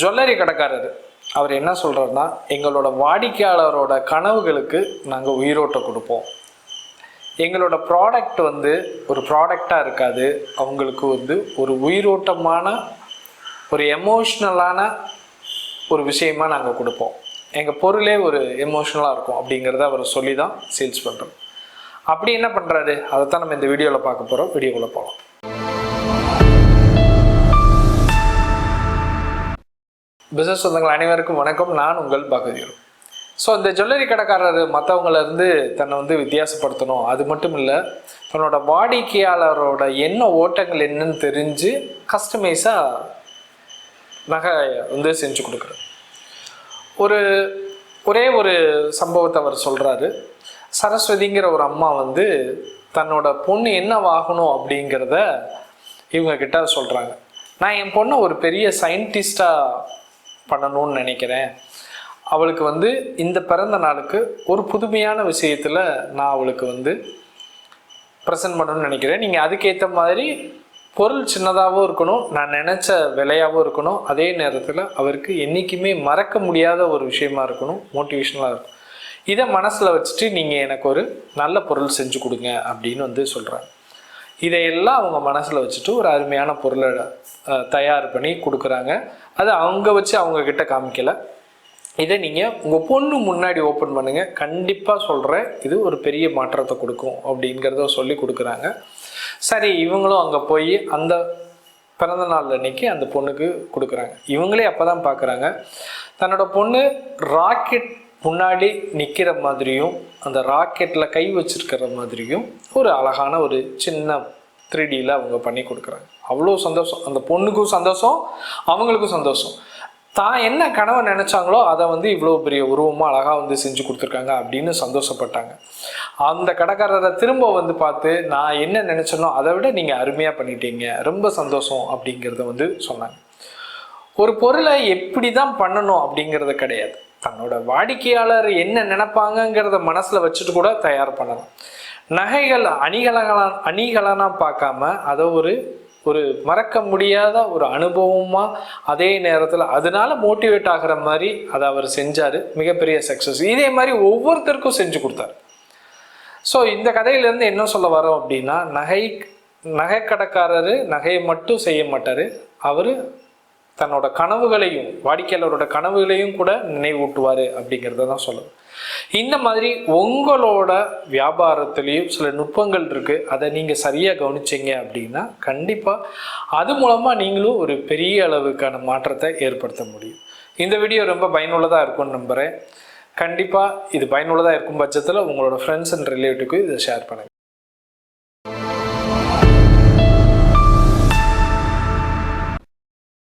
Jewellery கடைக்காரர். அவர் என்ன சொல்கிறாருன்னா எங்களோட வாடிக்கையாளரோட கனவுகளுக்கு நாங்கள் உயிரோட்டம் கொடுப்போம். எங்களோட ப்ராடக்ட் வந்து ஒரு ப்ராடக்டாக இருக்காது. அவங்களுக்கு வந்து ஒரு உயிரோட்டமான ஒரு எமோஷ்னலான ஒரு விஷயமாக நாங்கள் கொடுப்போம். எங்கள் பொருளே ஒரு எமோஷ்னலாக இருக்கும் அப்படிங்கிறத அவர் சொல்லி தான் சேல்ஸ் பண்ணுறோம் அப்படி என்ன பண்ணுறாரு அதை தான் நம்ம இந்த வீடியோவில் பார்க்க போகிறோம் வீடியோக்குள்ளே போகலாம் பிஸ்னஸ் சொந்தங்கள் அனைவருக்கும் வணக்கம். நான் உங்கள் பகுதியூர் ஸோ இந்த ஜுவல்லரி கடைக்காரர் மற்றவங்கள இருந்து தன்னை வந்து வித்தியாசப்படுத்தணும். அது மட்டும் இல்லை தன்னோட வாடிக்கையாளரோட என்ன ஓட்டங்கள் என்னன்னு தெரிஞ்சு கஸ்டமைஸாக நகை வந்து செஞ்சு கொடுக்குறது ஒரு ஒரே ஒரு சம்பவத்தை அவர் சொல்கிறாரு சரஸ்வதிங்கிற ஒரு அம்மா வந்து தன்னோட பொண்ணு என்னவாகணும் அப்படிங்கிறத இவங்க கிட்ட சொல்கிறாங்க நான் என் பொண்ணை ஒரு பெரிய சயின்டிஸ்டாக பண்ணணும்னு நினைக்கிறேன். அவளுக்கு வந்து இந்த பிறந்த நாளுக்கு ஒரு புதுமையான விஷயத்தில் நான் அவளுக்கு வந்து ப்ரெசன்ட் பண்ணணும்னு நினைக்கிறேன். நீங்கள் அதுக்கேற்ற மாதிரி பொருள் சின்னதாகவும் இருக்கணும் நான் நினச்ச விலையாகவும் இருக்கணும். அதே நேரத்தில் அவருக்கு என்றைக்குமே மறக்க முடியாத ஒரு விஷயமா இருக்கணும் மோட்டிவேஷனலாக இருக்கும் இதை மனசில் வச்சுட்டு நீங்கள் எனக்கு ஒரு நல்ல பொருள் செஞ்சு கொடுங்க அப்படின்னு வந்து சொல்கிறாங்க இதையெல்லாம் அவங்க மனசில் வச்சுட்டு ஒரு அருமையான பொருளை தயார் பண்ணி கொடுக்குறாங்க. அது அவங்க வச்சு அவங்க கிட்ட காமிக்கல. இதை நீங்கள் உங்கள் பொண்ணு முன்னாடி ஓப்பன் பண்ணுங்கள் கண்டிப்பாக சொல்கிறேன் இது ஒரு பெரிய மாற்றத்தை கொடுக்கும் அப்படிங்கிறத சொல்லி கொடுக்குறாங்க. சரி இவங்களும் அங்கே போய் அந்த பிறந்த நாள் அன்னைக்கு அந்த பொண்ணுக்கு கொடுக்குறாங்க. இவங்களே அப்போ தான் பார்க்குறாங்க தன்னோட பொண்ணு ராக்கெட் முன்னாடி நிற்கிற மாதிரியும் அந்த ராக்கெட்டில் கை வச்சிருக்கிற மாதிரியும் ஒரு அழகான ஒரு சின்ன த்ரீடியில் அவங்க பண்ணி கொடுக்குறாங்க. அவ்வளோ சந்தோஷம். அந்த பொண்ணுக்கும் சந்தோஷம் அவங்களுக்கும் சந்தோஷம். தான் என்ன கனவை நினச்சாங்களோ அதை வந்து இவ்வளோ பெரிய உருவமாக அழகாக வந்து செஞ்சு கொடுத்துருக்காங்க அப்படின்னு சந்தோஷப்பட்டாங்க. அந்த கடைக்காரரை திரும்ப வந்து பார்த்து நான் என்ன நினச்சேனோ அதை விட நீங்கள் அருமையாக பண்ணிட்டீங்க ரொம்ப சந்தோஷம் அப்படிங்கிறத வந்து சொன்னாங்க. ஒரு பொருளை எப்படி தான் பண்ணணும் அப்படிங்கிறது கிடையாது. தன்னோட வாடிக்கையாளர் என்ன நினைப்பாங்கங்கிறத மனசில் வச்சுட்டு கூட தயார் பண்ணலாம். நகைகள் அணிகலங்களா அணிகலனாக பார்க்காம அதை ஒரு ஒரு மறக்க முடியாத ஒரு அனுபவமாக அதே நேரத்தில் அதனால மோட்டிவேட் ஆகிற மாதிரி அதை அவர் செஞ்சார். மிகப்பெரிய சக்ஸஸ் இதே மாதிரி ஒவ்வொருத்தருக்கும் செஞ்சு கொடுத்தாரு. ஸோ இந்த கதையிலேருந்து என்ன சொல்ல வரோம் அப்படின்னா நகை நகைக்கடைக்காரரு நகையை மட்டும் செய்ய மாட்டார். அவர் தன்னோட கனவுகளையும் வாடிக்கையாளரோட கனவுகளையும் கூட நினைவூட்டுவார் அப்படிங்கிறத தான் சொல்லுவேன் இந்த மாதிரி உங்களோட வியாபாரத்துலேயும் சில நுட்பங்கள் இருக்குது அதை நீங்கள் சரியாக கவனிச்சிங்க அப்படின்னா கண்டிப்பாக அது மூலமாக நீங்களும் ஒரு பெரிய அளவுக்கான மாற்றத்தை ஏற்படுத்த முடியும். இந்த வீடியோ ரொம்ப பயனுள்ளதாக இருக்கும்னு நம்புகிறேன் கண்டிப்பாக இது பயனுள்ளதாக இருக்கும் பட்சத்தில் உங்களோட ஃப்ரெண்ட்ஸ் அண்ட் ரிலேட்டிவ்க்கு இதை ஷேர் பண்ணுங்கள்